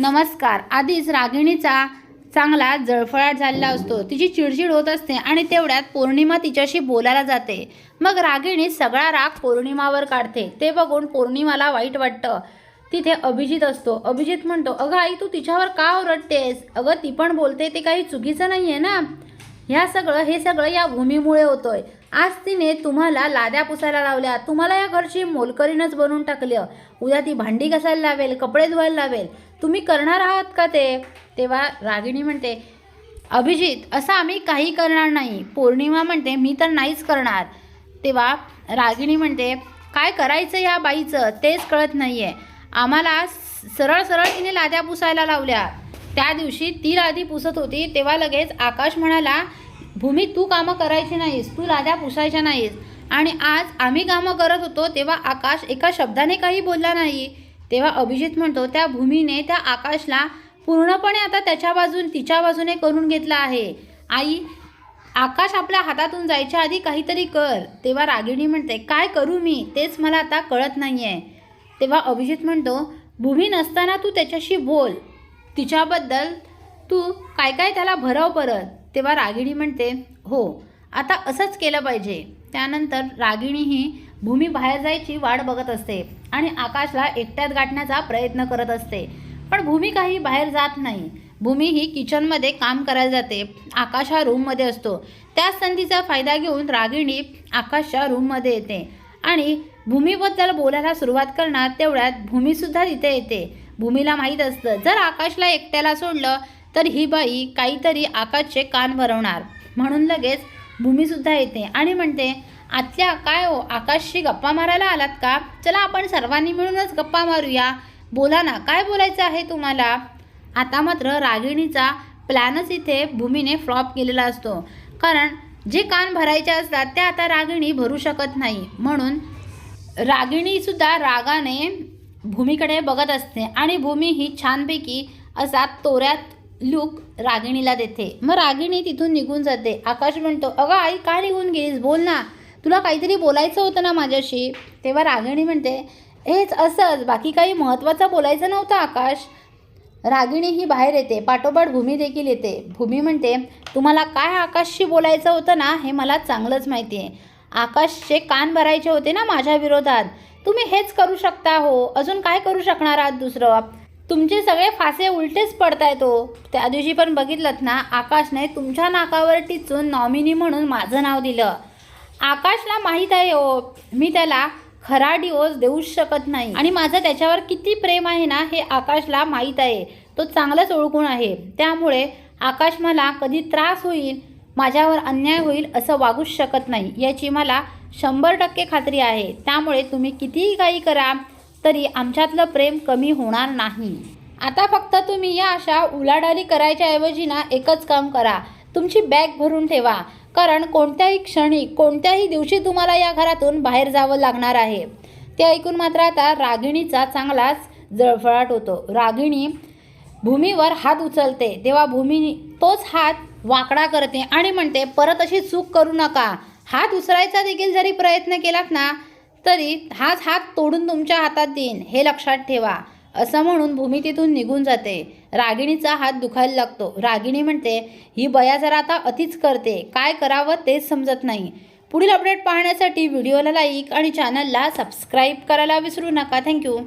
नमस्कार. आधीच रागिणीचा चांगला जळफळाट झालेला असतो. तिची चिडचिड होत असते आणि तेवढ्यात पौर्णिमा तिच्याशी बोलायला जाते. मग रागिणी सगळा राग पौर्णिमावर काढते. ते बघून पौर्णिमाला वाईट वाटतं. तिथे अभिजित असतो. अभिजित म्हणतो अगं आई तू तिच्यावर का ओरडतेस? अगं ती पण बोलते ते काही चुकीचं नाही आहे ना? ह्या सगळं हे सगळं या भूमीमुळे होतोय. आज तिने तुम्हाला लाद्या पुसायला लावल्या. तुम्हाला या घरची मोलकरीनच बनवून टाकलं. उद्या ती भांडी घासायला लावेल कपडे धुवायला लावेल. तुम्ही करणार आहात का ते? तेव्हा रागिणी म्हणते अभिजित असं आम्ही काही करणार नाही. पौर्णिमा म्हणते मी तर नाहीच करणार. तेव्हा रागिणी म्हणते काय करायचं या बाईचं? तेच कळत नाही आहे आम्हाला स- सरळ सरळ तिने लाद्या पुसायला लावल्या. त्या दिवशी ती लादी पुसत होती तेव्हा लगेच आकाश म्हणाला भूमी तू कामं करायची नाहीस. तू लाद्या पुसायच्या नाहीस. आणि आज आम्ही कामं करत होतो तेव्हा आकाश एका शब्दाने काही बोलला नाही. तेव्हा अभिजित म्हणतो त्या भूमीने त्या आकाशला पूर्णपणे आता त्याच्या बाजून तिच्या बाजूने करून घेतलं आहे. आई आकाश आपल्या हातातून जायच्या आधी काहीतरी कर. तेव्हा रागिणी म्हणते काय करू मी? तेच मला आता कळत नाही आहे तेव्हा अभिजित म्हणतो भूमी नसताना तू त्याच्याशी बोल. तिच्याबद्दल तू काय काय त्याला भरव परत. तेव्हा रागिणी म्हणते हो आता असंच केलं पाहिजे. त्यानंतर रागिणी ही भूमी बाहेर जायची वाट बघत असते आणि आकाशला एकट्यात गाठण्याचा प्रयत्न करत असते. पण भूमी काही बाहेर जात नाही. भूमी ही किचनमध्ये काम करायला जाते. आकाश हा रूममध्ये असतो. त्याच संधीचा फायदा घेऊन रागिणी आकाशच्या रूममध्ये येते. आणि भूमीबद्दल बोलायला सुरुवात करणार तेवढ्यात भूमीसुद्धा तिथे येते. भूमीला माहीत असतं जर आकाशला एकट्याला सोडलं तर ही बाई काहीतरी आकाशचे कान भरवणार. म्हणून लगेच भूमीसुद्धा येते. आणि म्हणते आत्या काय हो? आकाशशी गप्पा मारायला आलात का? चला आपण सर्वांनी मिळूनच गप्पा मारूया. बोला ना काय बोलायचं आहे तुम्हाला? आता मात्र रागिणीचा प्लॅनच इथे भूमीने फ्लॉप केलेला असतो. कारण जे कान भरायचे असतात ते आता रागिणी भरू शकत नाही. म्हणून रागिणीसुद्धा रागाने भूमीकडे बघत असते. आणि भूमी ही छानपैकी असा तोऱ्यात लूक रागिणीला देते. मग रागिणी तिथून निघून जाते. आकाश म्हणतो अगं आई का निघून गेलीस? बोल ना. तुला काहीतरी बोलायचं होतं ना माझ्याशी? तेव्हा रागिणी म्हणते हेच असंच. बाकी काही महत्त्वाचं बोलायचं नव्हतं आकाश. रागिणी ही बाहेर येते. पाठोपाठ भूमी देखील येते. भूमी म्हणते तुम्हाला काय आकाशशी बोलायचं होतं ना? हे मला चांगलंच माहिती आहे आकाशचे कान भरायचे होते ना माझ्या विरोधात. तुम्ही हेच करू शकता हो. अजून काय करू शकणार आहात दुसरं? तुमचे सगळे फासे उलटेच पडतायत हो त्या दिवशी पण बघितलं ना आकाशने तुमच्या नाकावर टिचून नॉमिनी म्हणून माझं नाव दिलं. आकाशला माहीत आहे हो मी त्याला खरा डिवोर्स देऊच शकत नाही. आणि माझं त्याच्यावर किती प्रेम आहे ना हे आकाशला माहीत आहे. तो चांगलंच ओळखून आहे. त्यामुळे आकाश मला कधी त्रास होईल माझ्यावर अन्याय होईल असं वागूच शकत नाही. याची मला शंभर टक्के खात्री आहे. त्यामुळे तुम्ही कितीही काही करा तरी आमच्यातलं प्रेम कमी होणार नाही. आता फक्त तुम्ही या अशा उलाढाली करायच्या ऐवजी ना एकच काम करा. तुमची बॅग भरून ठेवा. कारण कोणत्याही क्षणी कोणत्याही दिवशी तुम्हाला या घरातून बाहेर जावं लागणार आहे. ते ऐकून मात्र आता रागिणीचा चांगलाच जळफळाट होतो. रागिणी भूमीवर हात उचलते. तेव्हा भूमी तोच हात वाकडा करते आणि म्हणते परत अशी चूक करू नका. हात उचलायचा देखील जरी प्रयत्न केलात ना तरी हाच हात तोडून तुमच्या हातात देईन हे लक्षात ठेवा. असं म्हणून भूमी तिथून निघून जाते. रागिणीचा हात दुखायला लागतो. रागिणी म्हणते ही बया जरा आता अतिच करते. काय करावं तेच समजत नाही. पुढील अपडेट पाहण्यासाठी व्हिडिओला लाईक आणि चॅनलला सबस्क्राईब करायला विसरू नका. थँक्यू.